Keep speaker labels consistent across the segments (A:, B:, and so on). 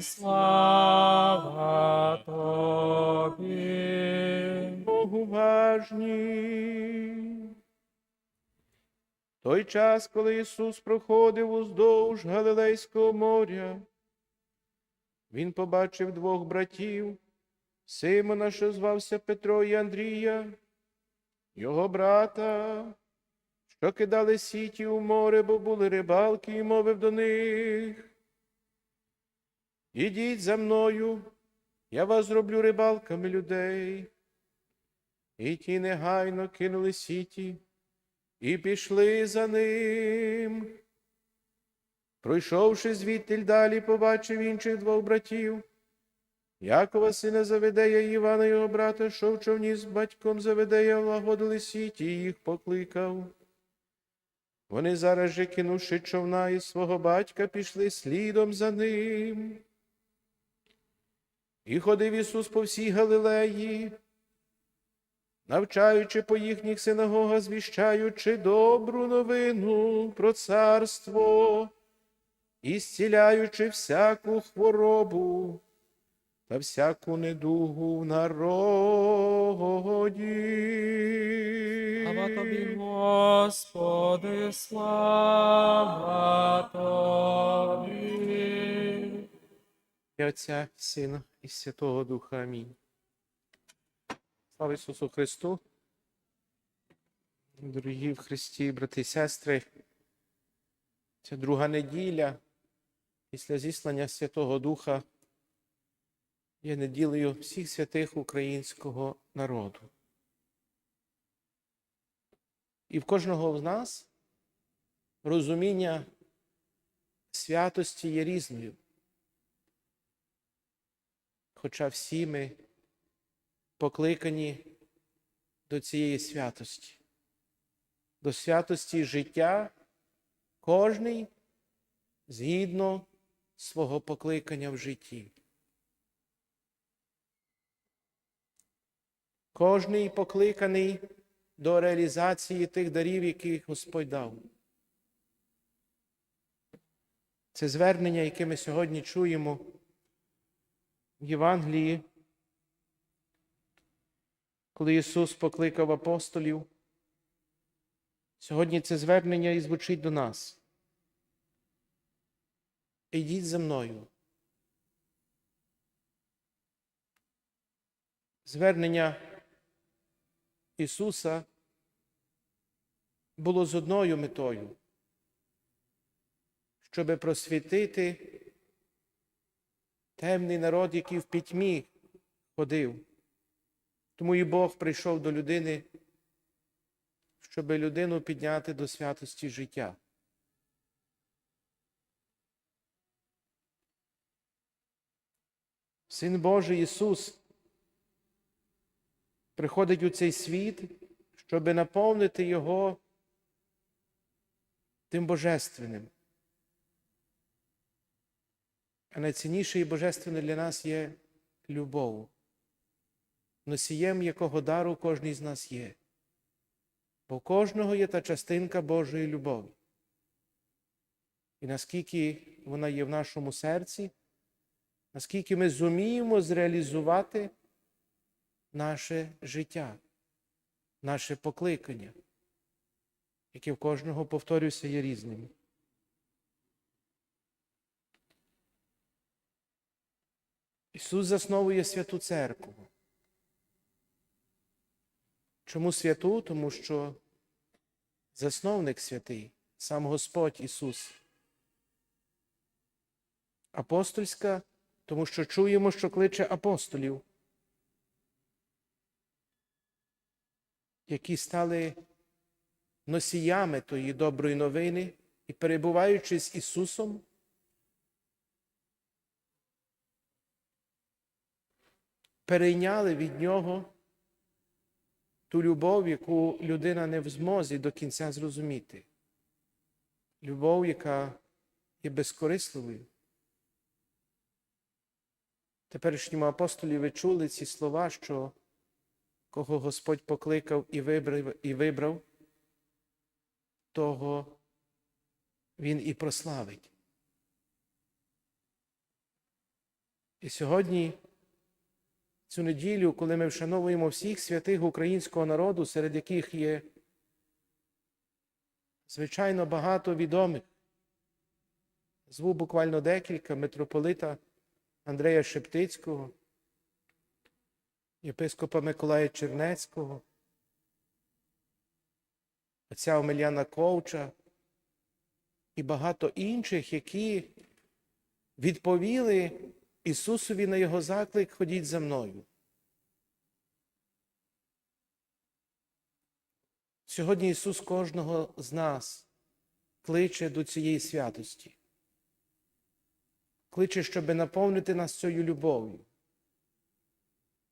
A: слава Тобі.
B: Богу важні. Той час, коли Ісус проходив уздовж Галилейського моря, Він побачив двох братів, Симона, що звався Петро і Андрія, його брата, що кидали сіті у море, бо були рибалки, і мовив до них. Ідіть за мною, я вас зроблю рибалками людей. І ті негайно кинули сіті і пішли за ним. Пройшовши звідтиль далі, побачив інших двох братів. Якова сина Заведея і Івана його брата, що в човні з батьком Заведея лагодили сіті, і їх покликав. Вони зараз же, кинувши човна із свого батька, пішли слідом за ним. І ходив Ісус по всій Галилеї, навчаючи по їхніх синагогах, звіщаючи добру новину про царство і зціляючи всяку хворобу та всяку недугу в народі.
A: Слава Тобі, Господи, слава Тобі.
B: І Отця, Сина, і Святого Духа. Амінь. Слава Ісусу Христу. Дорогі в Христі, брати і сестри, це друга неділя після зіслання Святого Духа є неділею всіх святих українського народу. І в кожного з нас розуміння святості є різною. Хоча всі ми покликані до цієї святості, до святості життя, кожний згідно свого покликання в житті. Кожний покликаний до реалізації тих дарів, які Господь дав. Це звернення, яке ми сьогодні чуємо Євангелії, коли Ісус покликав апостолів. Сьогодні це звернення і звучить до нас. Ідіть за мною. Звернення Ісуса було з одною метою, щоби просвітити темний народ, який в пітьмі ходив. Тому і Бог прийшов до людини, щоб людину підняти до святості життя. Син Божий Ісус приходить у цей світ, щоб наповнити Його тим божественним. А найцінніше і божественне для нас є любов, носієм якого дару кожний з нас є. Бо у кожного є та частинка Божої любові. І наскільки вона є в нашому серці, наскільки ми зуміємо зреалізувати наше життя, наше покликання, яке в кожного, повторюся, є різним. Ісус засновує святу церкву. Чому святу? Тому що засновник святий, сам Господь Ісус. Апостольська, тому що чуємо, що кличе апостолів, які стали носіями тої доброї новини і, перебуваючи з Ісусом, перейняли від Нього ту любов, яку людина не в змозі до кінця зрозуміти. Любов, яка є безкорисливою. Теперішньому апостолі ви чули ці слова, що кого Господь покликав і вибрав, і вибрав, того Він і прославить. І сьогодні, цю неділю, коли ми вшановуємо всіх святих українського народу, серед яких є, звичайно, багато відомих, зву буквально декілька. Митрополита Андрея Шептицького, єпископа Миколая Чернецького, отця Омеляна Ковча і багато інших, які відповіли Ісусові на Його заклик Ходіть за мною. Сьогодні Ісус кожного з нас кличе до цієї святості, кличе, щоб наповнити нас цією любов'ю.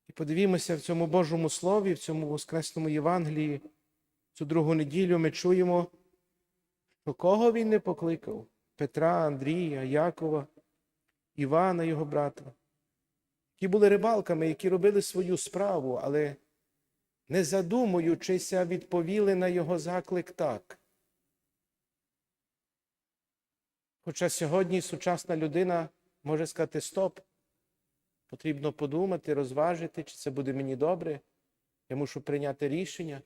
B: І подивімося в цьому Божому Слові, в цьому Воскресному Євангелії, цю другу неділю ми чуємо, що кого він не покликав Петра, Андрія, Якова, Івана, його брата, які були рибалками, які робили свою справу, але не задумуючися, відповіли на його заклик так. Хоча сьогодні сучасна людина може сказати стоп, потрібно подумати, розважити, чи це буде мені добре, я мушу прийняти рішення.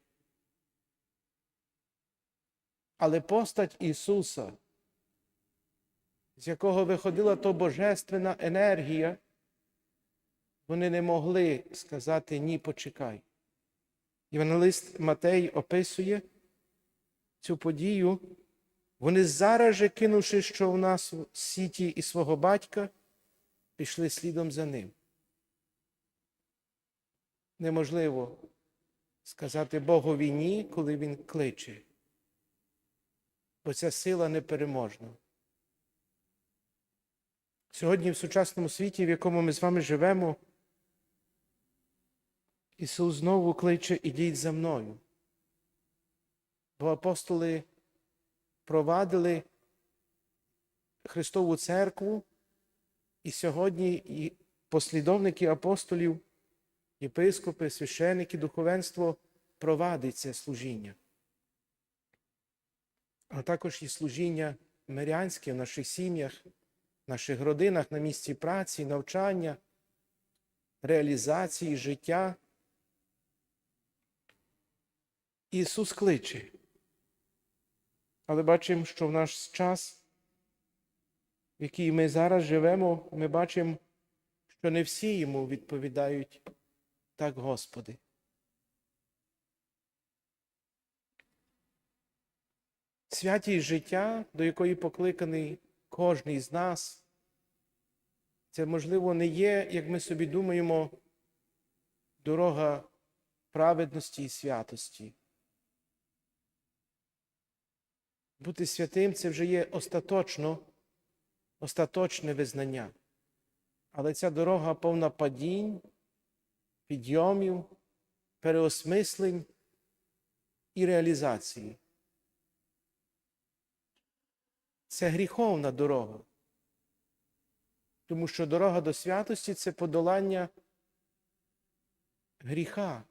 B: Але постать Ісуса, з якого виходила то божественна енергія, вони не могли сказати ні, почекай. Євангелист Матей описує цю подію. Вони зараз же, кинувши, що в нас сіті і свого батька, пішли слідом за ним. Неможливо сказати Богові ні, коли Він кличе, бо ця сила непереможна. Сьогодні в сучасному світі, в якому ми з вами живемо, Ісус знову кличе ідіть за мною. Бо апостоли провадили Христову церкву, і сьогодні і послідовники апостолів, єпископи, священики, духовенство провадить це служіння. А також і служіння мирянське в наших сім'ях, наших родинах, на місці праці, навчання, реалізації життя. Ісус кличе. Але бачимо, що в наш час, в який ми зараз живемо, ми бачимо, що не всі йому відповідають так, Господи. Святість життя, до якої покликаний кожний з нас, це, можливо, не є, як ми собі думаємо, дорога праведності і святості. Бути святим це вже є остаточно, остаточне визнання. Але ця дорога повна падінь, підйомів, переосмислень і реалізації. Це гріховна дорога. Тому що дорога до святості це подолання гріха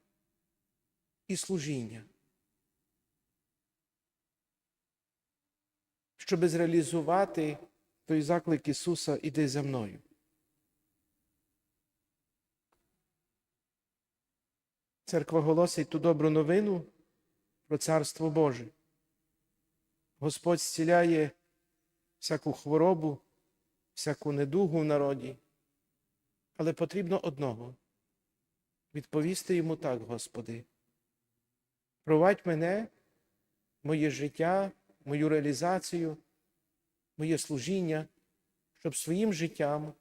B: і служіння. Щоб зреалізувати той заклик Ісуса іди за мною. Церква голосить ту добру новину про Царство Боже. Господь зціляє всяку хворобу, всяку недугу в народі, але потрібно одного відповісти йому так, Господи. Провадь мене, моє життя, мою реалізацію, моє служіння, щоб своїм життям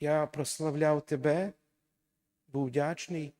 B: я прославляв Тебе, був вдячний